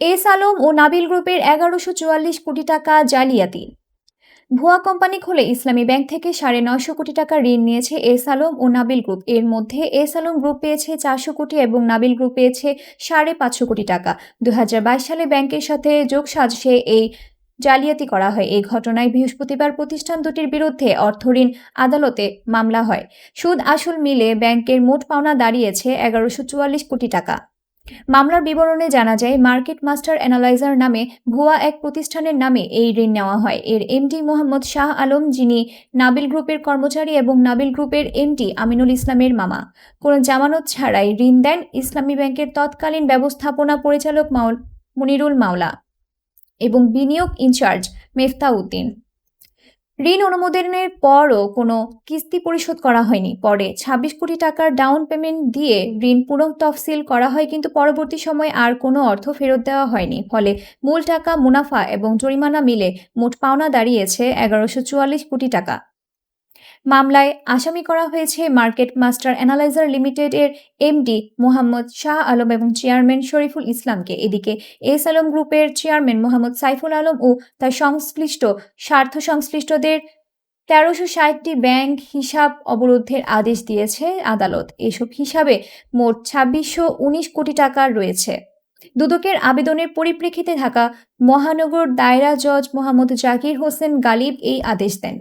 S Alam ও নাবিল গ্রুপের এগারোশো চুয়াল্লিশ কোটি টাকা জালিয়াতি। ভুয়া কোম্পানি খুলে ইসলামী ব্যাংক থেকে সাড়ে নয়শো কোটি টাকা ঋণ নিয়েছে এস আলম ও নাবিল গ্রুপ। এর মধ্যে এস আলম গ্রুপ পেয়েছে চারশো কোটি এবং নাবিল গ্রুপ পেয়েছে সাড়ে পাঁচশো কোটি টাকা। দু হাজার বাইশ সালে ব্যাংকের সাথে যোগ সাজসে এই জালিয়াতি করা হয়। এই ঘটনায় বৃহস্পতিবার প্রতিষ্ঠান দুটির বিরুদ্ধে অর্থঋণ আদালতে মামলা হয়। সুদ আসল মিলে ব্যাংকের মোট পাওনা দাঁড়িয়েছে এগারোশো কোটি টাকা। মামলার বিবরণে জানা যায়, মার্কেট মাস্টার অ্যানালাইজার নামে ভুয়া এক প্রতিষ্ঠানের নামে এই ঋণ নেওয়া হয়। এর এমডি মোহাম্মদ শাহ আলম, যিনি নাবিল গ্রুপের কর্মচারী এবং নাবিল গ্রুপের এমডি আমিনুল ইসলামের মামা। কোনো জামানত ছাড়াই ঋণ দেন ইসলামী ব্যাংকের তৎকালীন ব্যবস্থাপনা পরিচালক মাউল মুনিরুল মাওলা এবং বিনিয়োগ ইনচার্জ মেফতা উদ্দিন ঋণ অনুমোদনের পরও কোনো কিস্তি পরিশোধ করা হয়নি। পরে ছাব্বিশ কোটি টাকার ডাউন পেমেন্ট দিয়ে ঋণ পুনঃ তফসিল করা হয়, কিন্তু পরবর্তী সময়ে আর কোনো অর্থ ফেরত দেওয়া হয়নি। ফলে মূল টাকা মুনাফা এবং জরিমানা মিলে মোট পাওনা দাঁড়িয়েছে এগারোশো কোটি টাকা। মামলায় আসামি করা হয়েছে মার্কেট মাস্টার অ্যানালাইজার লিমিটেড লিমিটেডের এমডি মোহাম্মদ শাহ আলম এবং চেয়ারম্যান শরীফুল ইসলামকে। এদিকে এস আলম গ্রুপের চেয়ারম্যান মোহাম্মদ সাইফুল আলম ও তার সংশ্লিষ্ট, স্বার্থ সংশ্লিষ্টদের তেরোশো ষাটটি ব্যাংক হিসাব অবরোধের আদেশ দিয়েছে আদালত। এসব হিসাবে মোট ছাব্বিশশো উনিশ কোটি টাকা রয়েছে। দুদকের আবেদনের পরিপ্রেক্ষিতে ঢাকা মহানগর দায়রা জজ মোহাম্মদ জাকির হোসেন গালিব এই আদেশ দেন।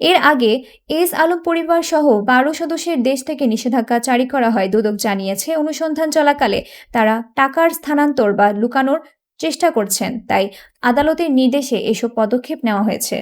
এর আগে এস আলম পরিবার সহ বারো সদস্যের দেশ থেকে নিষেধাজ্ঞা জারি করা হয়, দুদক জানিয়েছে। অনুসন্ধান চলাকালে তারা টাকার স্থানান্তর বা লুকানোর চেষ্টা করছেন, তাই আদালতের নির্দেশে এসব পদক্ষেপ নেওয়া হয়েছে।